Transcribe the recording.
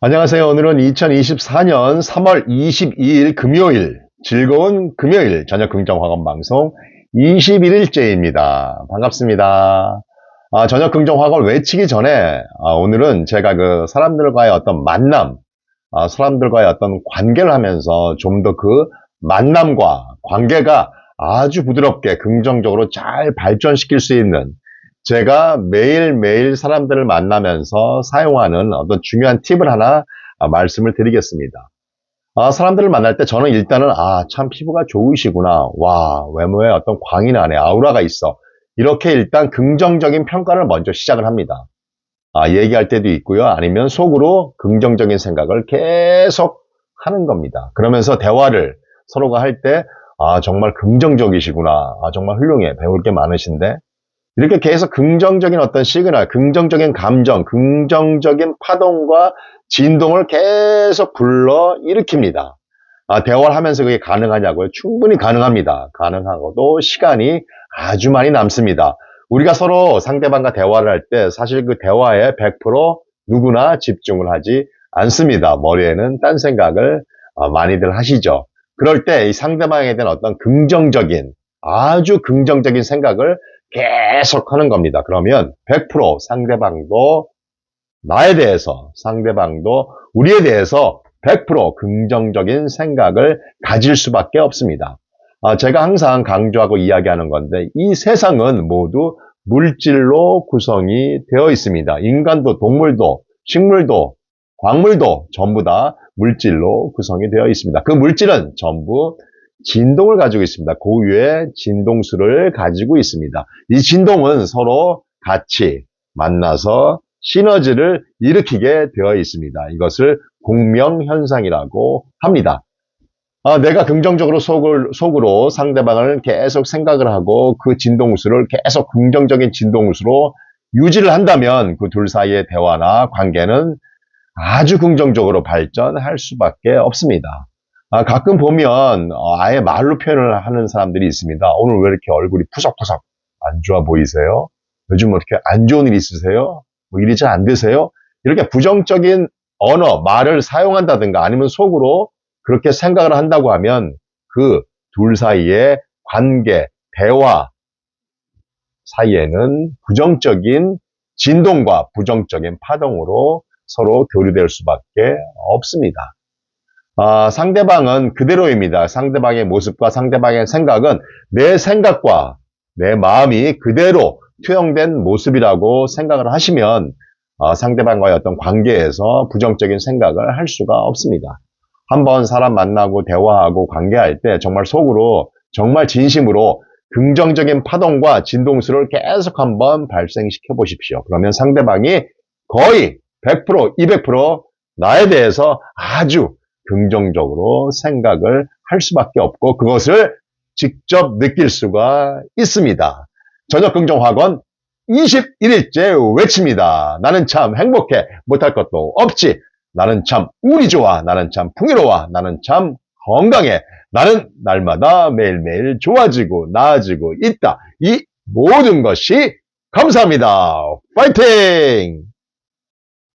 안녕하세요. 오늘은 2024년 3월 22일 금요일 즐거운 금요일 저녁 긍정학원 방송 21일째입니다. 반갑습니다. 아, 저녁 긍정학원 외치기 전에 아, 오늘은 제가 그 사람들과의 어떤 만남, 아, 사람들과의 어떤 관계를 하면서 좀 더 그 만남과 관계가 아주 부드럽게 긍정적으로 잘 발전시킬 수 있는 제가 매일매일 사람들을 만나면서 사용하는 어떤 중요한 팁을 하나 아, 말씀을 드리겠습니다. 아, 사람들을 만날 때 저는 일단은 아, 참 피부가 좋으시구나. 와, 외모에 어떤 광이 나네. 아우라가 있어. 이렇게 일단 긍정적인 평가를 먼저 시작을 합니다. 아, 얘기할 때도 있고요. 아니면 속으로 긍정적인 생각을 계속 하는 겁니다. 그러면서 대화를 서로가 할 때, 아, 정말 긍정적이시구나. 아, 정말 훌륭해. 배울 게 많으신데. 이렇게 계속 긍정적인 어떤 시그널, 긍정적인 감정, 긍정적인 파동과 진동을 계속 불러 일으킵니다. 아, 대화를 하면서 그게 가능하냐고요? 충분히 가능합니다. 가능하고도 시간이 아주 많이 남습니다. 우리가 서로 상대방과 대화를 할 때 사실 그 대화에 100% 누구나 집중을 하지 않습니다. 머리에는 딴 생각을 어, 많이들 하시죠. 그럴 때 이 상대방에 대한 어떤 긍정적인, 아주 긍정적인 생각을 계속 하는 겁니다. 그러면 100% 상대방도 나에 대해서, 상대방도 우리에 대해서 100% 긍정적인 생각을 가질 수밖에 없습니다. 아, 제가 항상 강조하고 이야기하는 건데 이 세상은 모두 물질로 구성이 되어 있습니다. 인간도 동물도 식물도 광물도 전부 다 물질로 구성이 되어 있습니다. 그 물질은 전부 진동을 가지고 있습니다. 고유의 진동수를 가지고 있습니다. 이 진동은 서로 같이 만나서 시너지를 일으키게 되어 있습니다. 이것을 공명현상이라고 합니다. 아, 내가 긍정적으로 속을, 속으로 상대방을 계속 생각을 하고 그 진동수를 계속 긍정적인 진동수로 유지를 한다면 그 둘 사이의 대화나 관계는 아주 긍정적으로 발전할 수밖에 없습니다. 아, 가끔 보면 어, 아예 말로 표현을 하는 사람들이 있습니다. 오늘 왜 이렇게 얼굴이 푸석푸석 안 좋아 보이세요? 요즘 뭐 이렇게 안 좋은 일 있으세요? 뭐 일이 잘 안 되세요? 이렇게 부정적인 언어, 말을 사용한다든가 아니면 속으로 그렇게 생각을 한다고 하면 그 둘 사이의 관계, 대화 사이에는 부정적인 진동과 부정적인 파동으로 서로 교류될 수밖에 없습니다. 아, 상대방은 그대로입니다. 상대방의 모습과 상대방의 생각은 내 생각과 내 마음이 그대로 투영된 모습이라고 생각을 하시면 아, 상대방과의 어떤 관계에서 부정적인 생각을 할 수가 없습니다. 한번 사람 만나고 대화하고 관계할 때 정말 속으로 정말 진심으로 긍정적인 파동과 진동수를 계속 한번 발생시켜 보십시오. 그러면 상대방이 거의 100%, 200% 나에 대해서 아주 긍정적으로 생각을 할 수밖에 없고 그것을 직접 느낄 수가 있습니다. 저녁 긍정학원 21일째 외칩니다. 나는 참 행복해. 못할 것도 없지. 나는 참 운이 좋아. 나는 참 풍요로워. 나는 참 건강해. 나는 날마다 매일매일 좋아지고 나아지고 있다. 이 모든 것이 감사합니다. 파이팅!